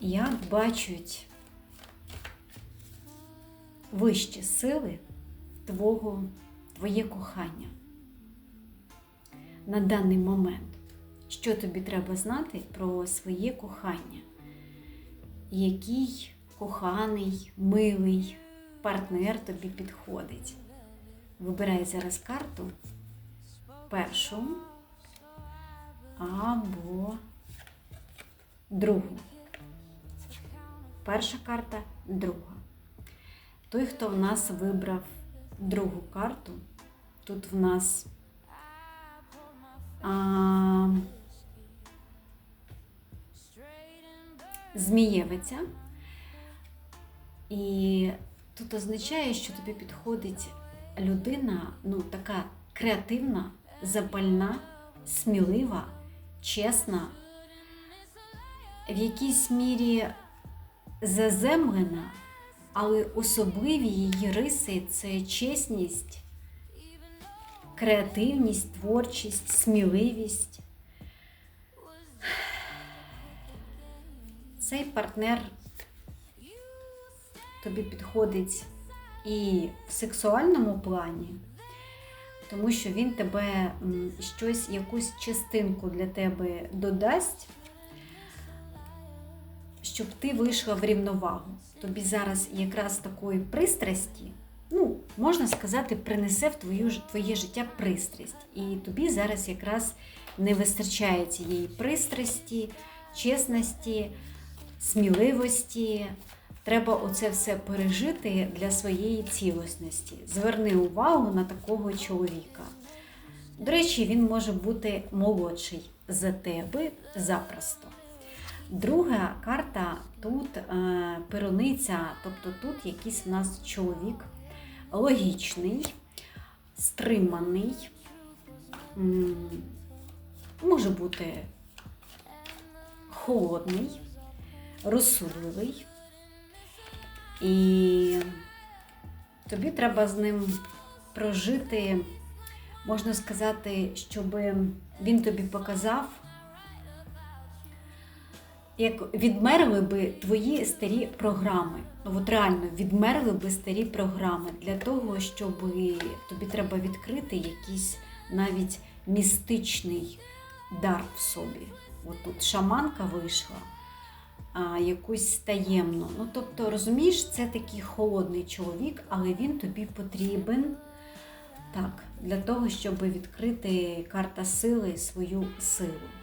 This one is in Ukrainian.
як бачать вищі сили твого, твоє кохання на даний момент. Що тобі треба знати про своє кохання? Який коханий, милий партнер тобі підходить? Вибирай зараз карту першу або другу. Перша карта, друга. Той, хто в нас вибрав другу карту, тут в нас а, змієвиця. І тут означає, що тобі підходить людина, ну, така креативна, запальна, смілива, чесна, в якійсь мірі заземлена, але особливі її риси це чесність, креативність, творчість, сміливість. Цей партнер тобі підходить і в сексуальному плані, тому що він тебе щось, якусь частинку для тебе додасть, щоб ти вийшла в рівновагу. Тобі зараз якраз такої пристрасті, ну, можна сказати, принесе в твою, твоє життя пристрасть. І тобі зараз якраз не вистачає цієї пристрасті, чесності, сміливості. Треба оце все пережити для своєї цілісності. Зверни увагу на такого чоловіка. До речі, він може бути молодший за тебе запросто. Друга карта тут е, перуниця, тобто тут якийсь у нас чоловік логічний, стриманий, може бути холодний, розсудливий. І тобі треба з ним прожити, можна сказати, щоб він тобі показав, як відмерли би твої старі програми. Ну, от реально відмерли би старі програми для того, щоб тобі треба відкрити якийсь навіть містичний дар в собі. От тут шаманка вийшла а, якусь таємну. Ну, тобто, розумієш, це такий холодний чоловік, але він тобі потрібен так, для того, щоб відкрити карта сили свою силу.